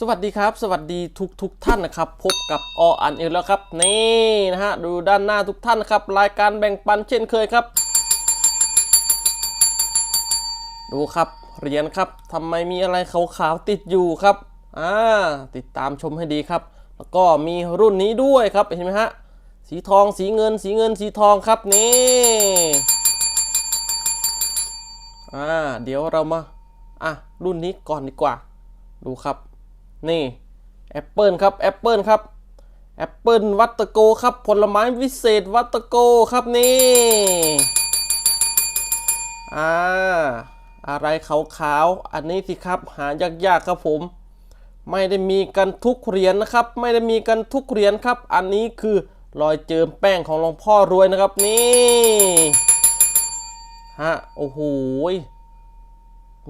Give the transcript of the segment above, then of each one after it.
สวัสดีครับ สวัสดีทุกทุกท่านนะครับ พบกับออันเอลแล้วครับ นี่นะฮะ ดูด้านหน้าทุกท่านนะครับ รายการแบ่งปันเช่นเคยครับ ดูครับเหรียญครับทำไมมีอะไรขาวๆติดอยู่ครับอ่าติดตามชมให้ดีครับ แล้วก็มีรุ่นนี้ด้วยครับเห็นไหมฮะสีทองสีเงิน สีเงินสีทองครับนี่อ่าเดี๋ยวเรามาอะรุ่นนี้ก่อนดีกว่า ดูครับ นี่แอปเปิลครับแอปเปิลครับแอปเปิลวัตโกครับ ผลไม้วิเศษวัตโกครับนี่อ่าอะไรขาวๆอันนี้สิครับหายากๆครับผม ไม่ได้มีกันทุกเหรียญนะครับ ไม่ได้มีกันทุกเหรียญครับ อันนี้คือรอยเจิมแป้งของหลวงพ่อรวยนะครับนี่ฮะโอ้โห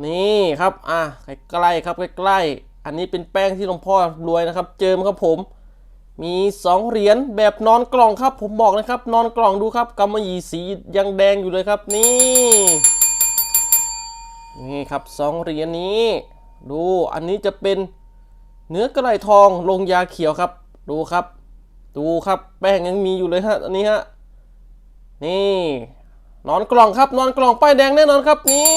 นี่ครับอะใกล้ๆครับใกล้ๆ อันนี้เป็นแป้งที่หลวงพ่อรวยนะครับ เจิมครับผม มีสองเหรียญแบบนอนกล่องครับ ผมบอกนะครับ นอนกล่องดูครับกำมะหยี่สียังแดงอยู่เลยครับนี่นี่ครับสองเหรียญนี้ ดูอันนี้จะเป็นเนื้อกระไรทองลงยาเขียวครับ ดูครับ ดูครับแป้งยังมีอยู่เลยฮะอันนี้ฮะนี่ นอนกล่องครับ นอนกล่องป้ายแดงแน่นอนครับนี่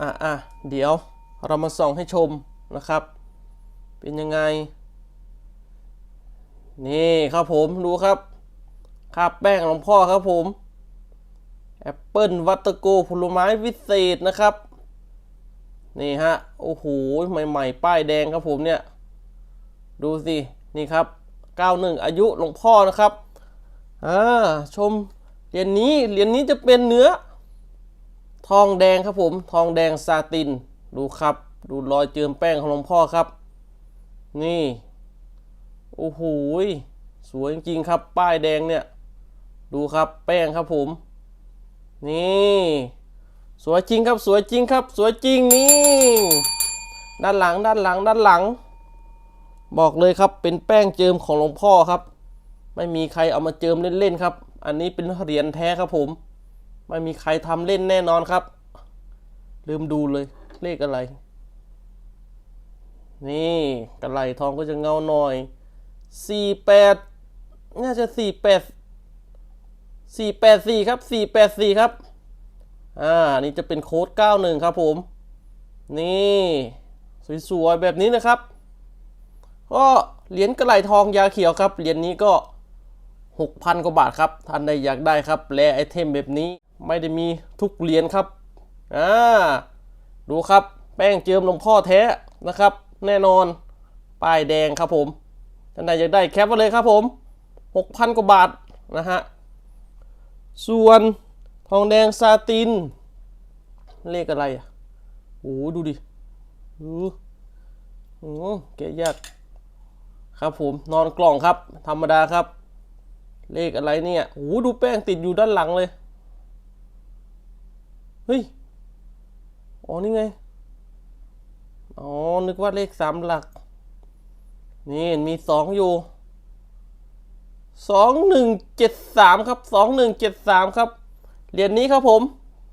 อะอะเดี๋ยวเรามาส่องให้ชมนะครับ เป็นยังไง นี่ครับผมดูครับคาบแป้งหลวงพ่อครับผมแอปเปิลวัตโกผลไม้วิเศษนะครับ นี่ฮะ โอ้โห ใหม่ ๆ ป้ายแดงครับผมเนี่ย ดูสิ นี่ครับ 91 อายุหลวงพ่อนะครับอ่าชมเหรียญนี้เหรียญนี้จะเป็นเนื้อ ทองแดงครับผม ทองแดงซาติน ดูครับ ดูรอยเจิมแป้งของหลวงพ่อครับ นี่ โอ้โหสวยจริงครับ ป้ายแดงเนี่ย ดูครับแป้งครับผม นี่ สวยจริงครับ สวยจริงครับ สวยจริงนี่ ด้านหลัง ด้านหลัง ด้านหลัง บอกเลยครับ เป็นแป้งเจิมของหลวงพ่อครับ ไม่มีใครเอามาเจิมเล่นๆครับ อันนี้เป็นเหรียญแท้ครับผม ไม่มีใครทำเล่นแน่นอนครับ ลืมดูเลยเลขอะไร นี่กระไหลทองก็จะเงาหน่อยสี่แปดน่าจะสี่แปดสี่แปดสี่ครับสี่แปดสี่ครับ อ่า นี่จะเป็นโค้ดเก้าหนึ่งครับผม นี่ สวยๆ แบบนี้นะครับก็เหรียญกระไหลทองยาเขียวครับ เหรียญนี้ก็ 6,000 กว่าบาทครับ ท่านใดอยากได้ครับ แลไอเทมแบบนี้ ไม่ได้มีทุกเหรียญครับอ่าดูครับแป้งเจิมหลวงพ่อแท้นะครับ แน่นอนป้ายแดงครับผมท่านใดอยากได้แคปไว้เลยครับผม 6,000 กว่าบาทนะฮะส่วนทองแดงซาติน เลขอะไรอะโอ้ดูดิดูโอ้โหแกะยาก ครับผมนอนกล่องครับ ธรรมดาครับ เลขอะไรเนี่ยโอ้ดูแป้งติดอยู่ด้านหลังเลย เฮ้ย อ๋อ นี่ไง อ๋อ นึกว่าเลขสามหลัก นี่มีสองอยู่สองหนึ่งเจ็ดสามครับสองหนึ่งเจ็ดสามครับ เหรียญนี้ครับผม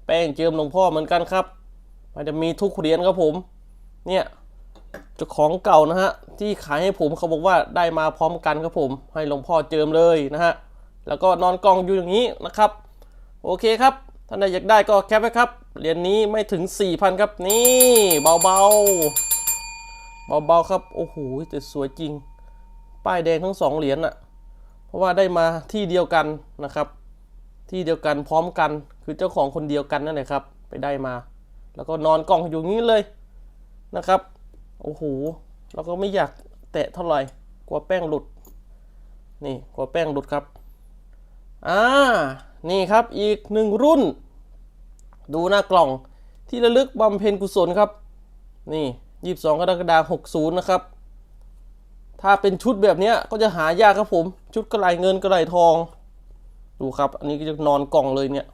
แป้งเจิมหลวงพ่อเหมือนกันครับ มันจะมีทุกเหรียญครับผม เนี่ยเจ้าของเก่านะฮะ ที่ขายให้ผมเขาบอกว่าได้มาพร้อมกันครับผม ให้หลวงพ่อเจิมเลยนะฮะ แล้วก็นอนกองอยู่อย่างนี้นะครับ โอเคครับ ท่านใดอยากได้ก็แคปไว้ครับ เหรียญนี้ไม่ถึง 4,000 ครับ นี่เบาๆเบาๆครับ โอ้โหแต่สวยจริง ป้ายแดงทั้งสองเหรียญอะเพราะว่าได้มาที่เดียวกันนะครับ ที่เดียวกันพร้อมกัน คือเจ้าของคนเดียวกันนั่นแหละครับ ไปได้มา แล้วก็นอนกล่องอยู่งนี้เลยนะครับ โอ้โหเราก็ไม่อยากแตะเท่าไหร่ กลัวแป้งหลุด นี่ กลัวแป้งหลุดครับ อ่า นี่ครับ อีกหนึ่งรุ่น ดูหน้ากล่องที่ระลึกบำเพ็ญกุศลครับ นี่ยีิบสองกรกฎาคม60 นะครับ ถ้าเป็นชุดแบบนี้ก็จะหายากครับผม ชุดกระไหลเงินกระไหลทอง ดูครับ อันนี้ก็จะนอนกล่องเลยเนี่ย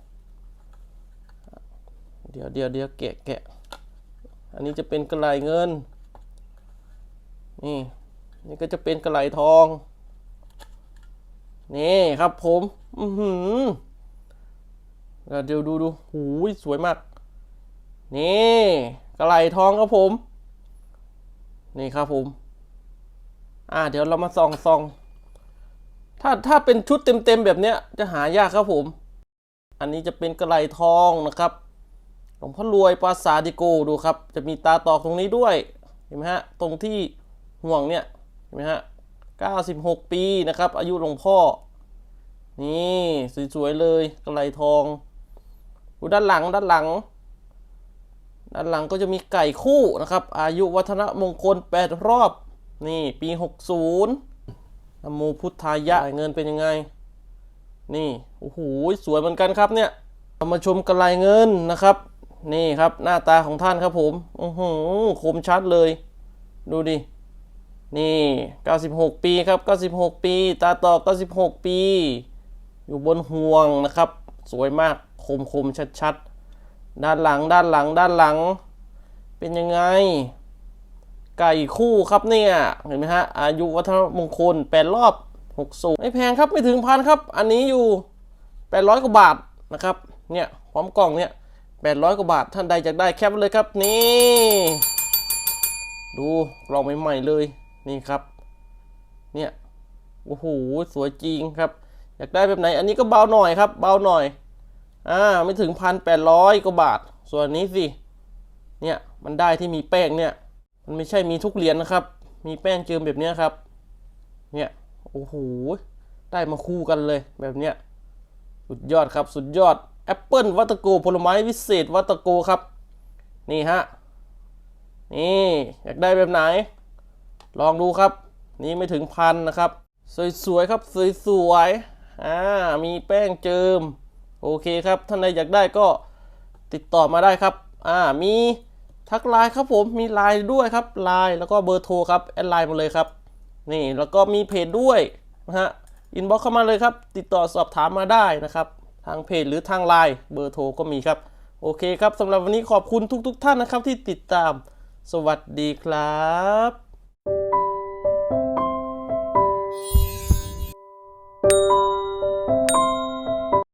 เดี๋ยวเดี๋ยวเดี๋ยวแกะแกะ อันนี้จะเป็นกระไหลเงิน นี่ นี่ก็จะเป็นกระไหลทอง นี่ครับผม อือหือ เดี๋ยวดูดูหูยสวยมาก นี่กระไหลทองครับผม นี่ครับผม อ่า เดี๋ยวเรามาส่องส่องถ้าถ้าเป็นชุดเต็มๆแบบเนี้ย จะหายากครับผม อันนี้จะเป็นกระไหลทองนะครับหลวงพ่อรวยปราสาทดิโกดูครับ จะมีตาตอกตรงนี้ด้วย เห็นไหมฮะ ตรงที่ห่วงเนี่ย เห็นไหมฮะ96 ปีนะครับ อายุหลวงพ่อ นี่ สวยๆเลยกระไหลทอง ดูด้านหลังด้านหลัง ด้านหลังก็จะมีไก่คู่นะครับ อายุวัฒนมงคล 8 รอบ นี่ปี 60นโมพุทธายะเงินเป็นยังไง นี่โอ้โหสวยเหมือนกันครับเนี่ยมาชมกระไรเงินนะครับ นี่ครับหน้าตาของท่านครับผมโอือหือคมชัดเลย ดูดินี่ 96 ปีครับ 96 ปี ตาต่อ 96 ปี อยู่บนห่วงนะครับ สวยมากคมคมชัดชัดๆ ด้านหลังด้านหลังด้านหลัง เป็นยังไง ไก่คู่ครับเนี่ย เห็นไหมฮะ อายุวัฒนมงคลแปดรอบ60ไม่แพงครับไม่ถึงพันครับ อันนี้อยู่800กว่าบาทนะครับ เนี่ยพร้อมกล่องเนี่ย800กว่าบาทท่านใดอยากได้แคปเลยครับนี่ดูกล่องใหม่ๆเลยนี่ครับ เนี่ยโอ้โหสวยจริงครับ อยากได้แบบไหน อันนี้ก็เบาหน่อยครับ เบาหน่อย อ่า ไม่ถึงพันแปดร้อยกว่าบาท ส่วนนี้สิ เนี่ย มันได้ที่มีแป้งเนี่ย มันไม่ใช่มีทุกเหรียญนะครับ มีแป้งเจิมแบบเนี้ยครับ เนี่ย โอ้โห ได้มาคู่กันเลยแบบเนี้ย สุดยอดครับ สุดยอด แอปเปิลวัตโกผลไม้วิเศษวัตโกครับ นี่ฮะ นี่ อยากได้แบบไหน ลองดูครับ นี่ไม่ถึงพันนะครับ สวยๆครับ สวยๆ อ่ามีแป้งเจิม โอเคครับ ท่านใดอยากได้ก็ติดต่อมาได้ครับ อ่า มีทักไลน์ครับผม มีไลน์ด้วยครับ ไลน์แล้วก็เบอร์โทรครับ แอดไลน์มาเลยครับ นี่ แล้วก็มีเพจด้วยนะฮะ อินบ็อกเข้ามาเลยครับ ติดต่อสอบถามมาได้นะครับ ทางเพจหรือทางไลน์เบอร์โทรก็มีครับ โอเคครับสำหรับวันนี้ขอบคุณทุก ๆ ท่านนะครับที่ติดตาม สวัสดีครับ